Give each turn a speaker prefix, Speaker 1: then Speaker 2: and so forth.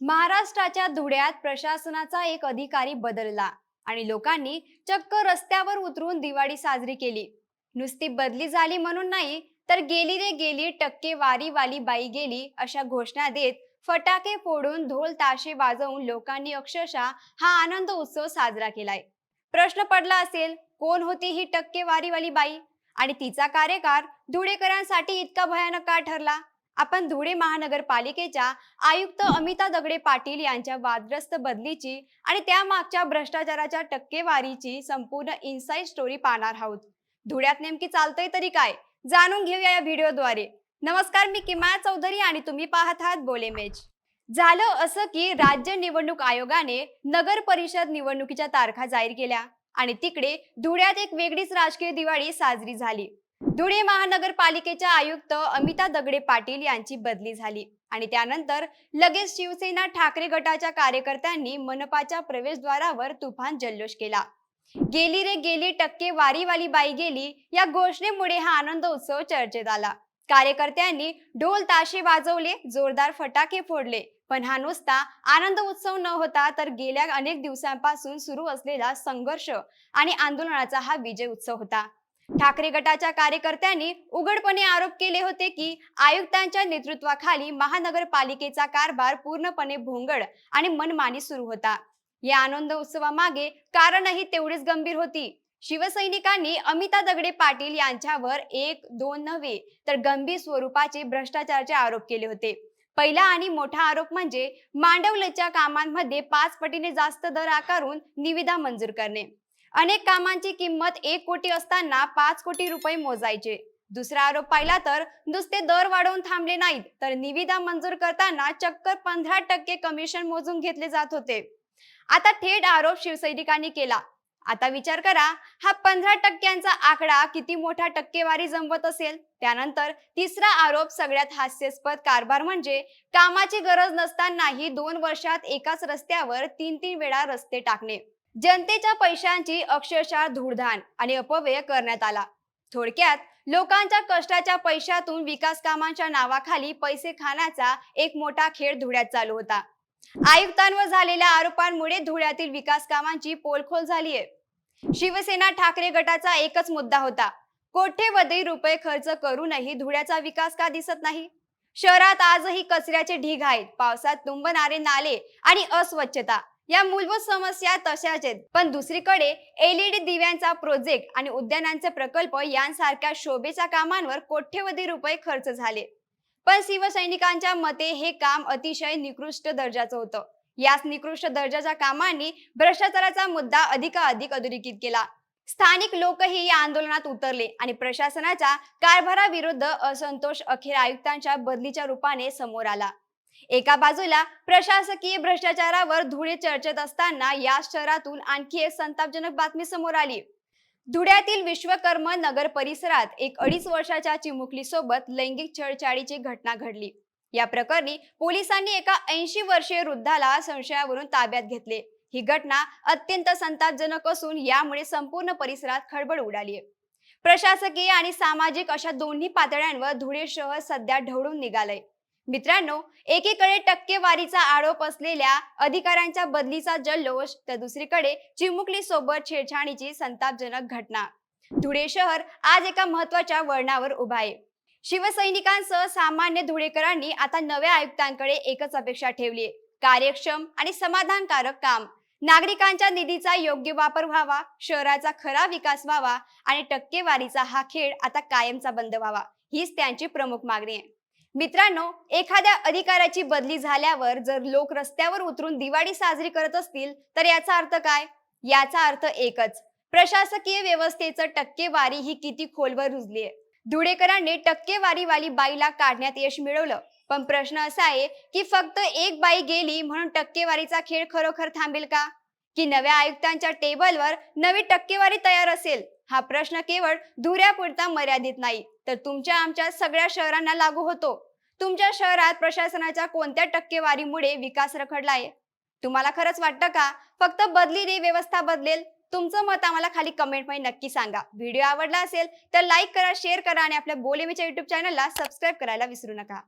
Speaker 1: महाराष्ट्राच्या धुळ्यात प्रशासनाचा एक अधिकारी बदलला आणि लोकांनी चक्क रस्त्यावर उतरून दिवाळी साजरी केली. नुसती बदली झाली म्हणून नाही तर गेली रे गेली टक्के वारी वाली बाई गेली अशा घोषणा देत फटाके फोडून ढोल ताशे वाजवून लोकांनी अक्षरशः हा आनंद उत्सव साजरा केलाय. प्रश्न पडला असेल कोण होती ही टक्के वारीवाली बाई? आणि तिचा कार्यकाळ धुळेकरांसाठी इतका भयानक का ठरला? आपण धुळे महानगरपालिकेच्या आयुक्त अमिता दगडे पाटील यांच्या वादग्रस्त बदलीची आणि त्यामागच्या भ्रष्टाचाराच्या टक्केवारीची संपूर्ण इनसाइड स्टोरी पाहणार आहोत. धुळ्यात नेमकी चालतंय तरी काय? जाणून घेऊया या व्हिडिओद्वारे. नमस्कार मी किमाया चौधरी आणि तुम्ही पाहत आहात बोले मेज. झालं असं की राज्य निवडणूक आयोगाने नगर परिषद निवडणुकीच्या तारखा जाहीर केल्या आणि तिकडे धुळ्यात एक वेगळीच राजकीय दिवाळी साजरी झाली. धुळे महानगरपालिकेच्या आयुक्त अमिता दगडे पाटील यांची बदली झाली आणि त्यानंतर लगेच शिवसेना ठाकरे गटाच्या कार्यकर्त्यांनी मनपाच्या प्रवेशद्वारावर तुफान जल्लोष केला. गेली रे गेली टक्के वारीवाली बाई गेली या घोषणेमुळे हा आनंद उत्सव चर्चेत आला. कार्यकर्त्यांनी ढोल ताशे वाजवले जोरदार फटाके फोडले पण हा नुसता आनंद उत्सव न होता तर गेल्या अनेक दिवसांपासून सुरू असलेला संघर्ष आणि आंदोलनाचा हा विजय उत्सव होता. ठाकरे गटाच्या कार्यकर्त्यांनी उघडपणे आरोप केले होते की आयुक्तांच्या नेतृत्वाखाली महानगरपालिकेचा कारभार पूर्णपणे भोंगड आणि मनमानी सुरू होता. या आनंद उत्सवामागे कारणही तेवढीच गंभीर होती. शिवसैनिकांनी अमिता दगडे पाटील यांच्यावर एक दोन नव्हे तर गंभीर स्वरूपाचे भ्रष्टाचाराचे आरोप केले होते. पहिला आणि मोठा आरोप म्हणजे मांडवलेच्या कामांमध्ये पाच पटीने जास्त दर आकारून निविदा मंजूर करणे. अनेक कामांची किंमत एक कोटी असताना पाच कोटी रुपये मोजायचे. दुसरा आरोप पाहिला तर नुसते दर वाढवून थांबले नाहीत तर निविदा मंजूर करताना चक्कर पंधरा टक्के कमिशन मोजून घेतले जात होते. आता थेट आरोप शिवसैनिकांनी केला. आता विचार करा हा पंधरा टक्क्यांचा आकडा किती मोठा टक्केवारी जमवत असेल? त्यानंतर तिसरा आरोप सगळ्यात हास्यास्पद कारभार म्हणजे कामाची गरज नसतानाही दोन वर्षात एकाच रस्त्यावर तीन तीन वेळा रस्ते टाकणे. जनतेच्या पैशांची अक्षरशः धूळधाण आणि अपव्यय करण्यात आला. थोडक्यात लोकांच्या कष्टाच्या पैशातून विकास कामांच्या नावाखाली पैसे खाण्याचा एक मोठा खेळ धुळ्यात चालू होता. आयुक्तांवर झालेल्या आरोपांमुळे धुळ्यातील विकास कामांची पोलखोल झालीय शिवसेना ठाकरे गटाचा एकच मुद्दा होता. कोट्यवधी रुपये खर्च करूनही धुळ्याचा विकास का दिसत नाही? शहरात आजही कचऱ्याचे ढीग आहेत. पावसात तुंबणारे नाले आणि अस्वच्छता. या मूलभूत समस्या तशाच आहेत. पण दुसरीकडे एलईडी दिव्यांचा प्रोजेक्ट आणि उद्यानांचे प्रकल्प यांसारख्या शोभेच्या कामांवर कोट्यवधी रुपये खर्च झाले. पण शिवसैनिकांच्या मते हे काम अतिशय निकृष्ट दर्जाचं होतं. याच निकृष्ट दर्जाच्या कामांनी भ्रष्टाचाराचा मुद्दा अधिकाधिक अधोरेखित केला. स्थानिक लोकही या आंदोलनात उतरले आणि प्रशासनाच्या कारभाराविरुद्ध असंतोष अखेर आयुक्तांच्या बदलीच्या रूपाने समोर आला. एका बाजूला प्रशासकीय भ्रष्टाचारावर धुळे चर्चेत असताना या शहरातून आणखी एक संतापजनक बातमी समोर आली. धुळ्यातील विश्वकर्म नगर परिसरात एक अडीच वर्षाच्या चिमुकली सोबत लैंगिक छळछाडीची घटना घडली. या प्रकरणी पोलिसांनी एका ऐंशी वर्षीय वृद्धाला संशयावरून ताब्यात घेतले. ही घटना अत्यंत संतापजनक असून यामुळे संपूर्ण परिसरात खळबळ उडाली प्रशासकीय आणि सामाजिक अशा दोन्ही पातळ्यांवर धुळे शहर सध्या ढवळून निघालंय. मित्रांनो एकीकडे टक्केवारीचा आरोप असलेल्या अधिकाऱ्यांच्या बदलीचा जल्लोष तर दुसरीकडे चिमुकली सोबत छेडछाडीची संतापजनक घटना. धुळे शहर आज एका महत्त्वाच्या वळणावर उभा आहे. शिवसैनिकांसह सामान्य धुळेकरांनी आता नव्या आयुक्तांकडे एकच अपेक्षा ठेवली आहे कार्यक्षम आणि समाधानकारक काम. नागरिकांच्या निधीचा योग्य वापर व्हावा शहराचा खरा विकास व्हावा आणि टक्केवारीचा हा खेळ आता कायमचा बंद व्हावा हीच त्यांची प्रमुख मागणी आहे. मित्रांनो एखाद्या अधिकाऱ्याची बदली झाल्यावर जर लोक रस्त्यावर उतरून दिवाळी साजरी करत असतील तर याचा अर्थ काय? याचा अर्थ एकच. प्रशासकीय व्यवस्थेचं टक्केवारी ही किती खोलवर रुजली आहे. धुळेकरांनी टक्केवारीवाली बाईला काढण्यात यश मिळवलं. पण प्रश्न असा आहे की फक्त एक बाई गेली म्हणून टक्केवारीचा खेळ खरोखर थांबेल का? की नव्या आयुक्तांच्या टेबलवर नवी टक्केवारी तयार असेल? हा प्रश्न केवळ धुऱ्यापुरता मर्यादित नाही तर तुमच्या आमच्या सगळ्या शहरांना लागू होतो. तुमच्या शहरात प्रशासनाच्या कोणत्या टक्केवारीमुळे विकास रखडलाय? तुम्हाला खरंच वाटतं का? फक्त बदलीने व्यवस्था बदलेल? तुमचं मत आम्हाला खाली कमेंटमध्ये नक्की सांगा. व्हिडिओ आवडला असेल तर लाईक करा शेअर करा आणि आपल्या बोलेमीच्या युट्यूब चॅनलला सबस्क्राईब करायला विसरू नका.